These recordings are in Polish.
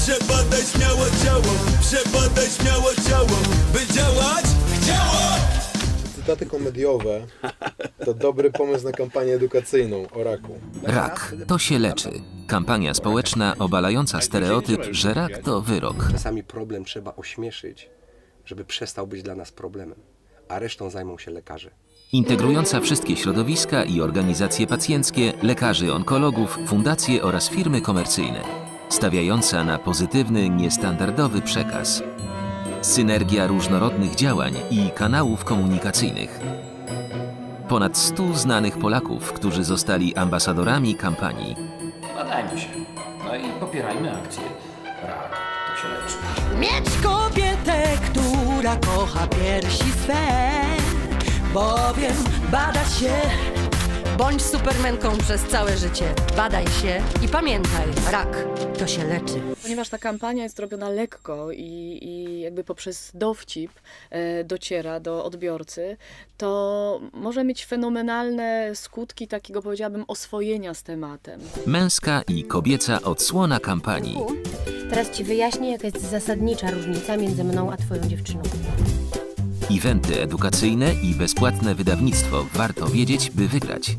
Przebadaj śmiało ciało, przebadaj śmiało ciało By działać? Działo! Cytaty komediowe to dobry pomysł na kampanię edukacyjną o raku. Rak to się leczy. Kampania społeczna obalająca stereotyp, że rak to wyrok. Czasami problem trzeba ośmieszyć, żeby przestał być dla nas problemem, a resztą zajmą się lekarze. Integrująca wszystkie środowiska i organizacje pacjenckie, lekarzy, onkologów, fundacje oraz firmy komercyjne. Stawiająca na pozytywny, niestandardowy przekaz. Synergia różnorodnych działań i kanałów komunikacyjnych. Ponad 100 znanych Polaków, którzy zostali ambasadorami kampanii. Badajmy się. No i popierajmy akcję. Rak to się leczy. Mieć kobietę, która kocha piersi swe Bowiem badać się Bądź supermenką przez całe życie Badaj się i pamiętaj, rak to się leczy Ponieważ ta kampania jest robiona lekko i, i jakby poprzez dowcip e, dociera do odbiorcy, to może mieć fenomenalne skutki takiego, powiedziałabym, oswojenia z tematem. Męska i kobieca odsłona kampanii. Teraz ci wyjaśnię, jaka jest zasadnicza różnica między mną a twoją dziewczyną. Eventy edukacyjne i bezpłatne wydawnictwo warto wiedzieć, by wygrać.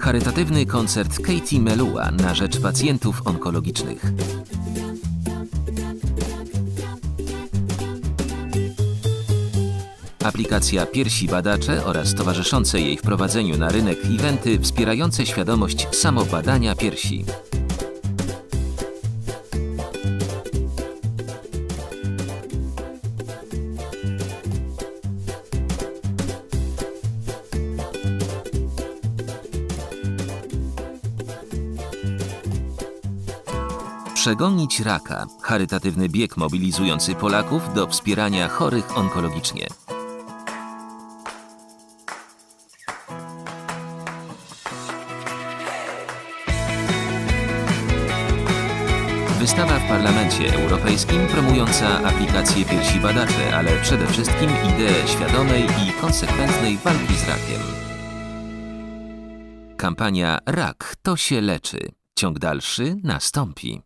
Charytatywny koncert Katie Melua na rzecz pacjentów onkologicznych. Aplikacja Piersi Badacze oraz towarzyszące jej wprowadzeniu na rynek eventy wspierające świadomość samobadania piersi. Przegonić raka. Charytatywny bieg mobilizujący Polaków do wspierania chorych onkologicznie. Wystawa w Parlamencie Europejskim promująca aplikację piersi badacze, ale przede wszystkim ideę świadomej i konsekwentnej walki z rakiem. Kampania Rak to się leczy. Ciąg dalszy nastąpi.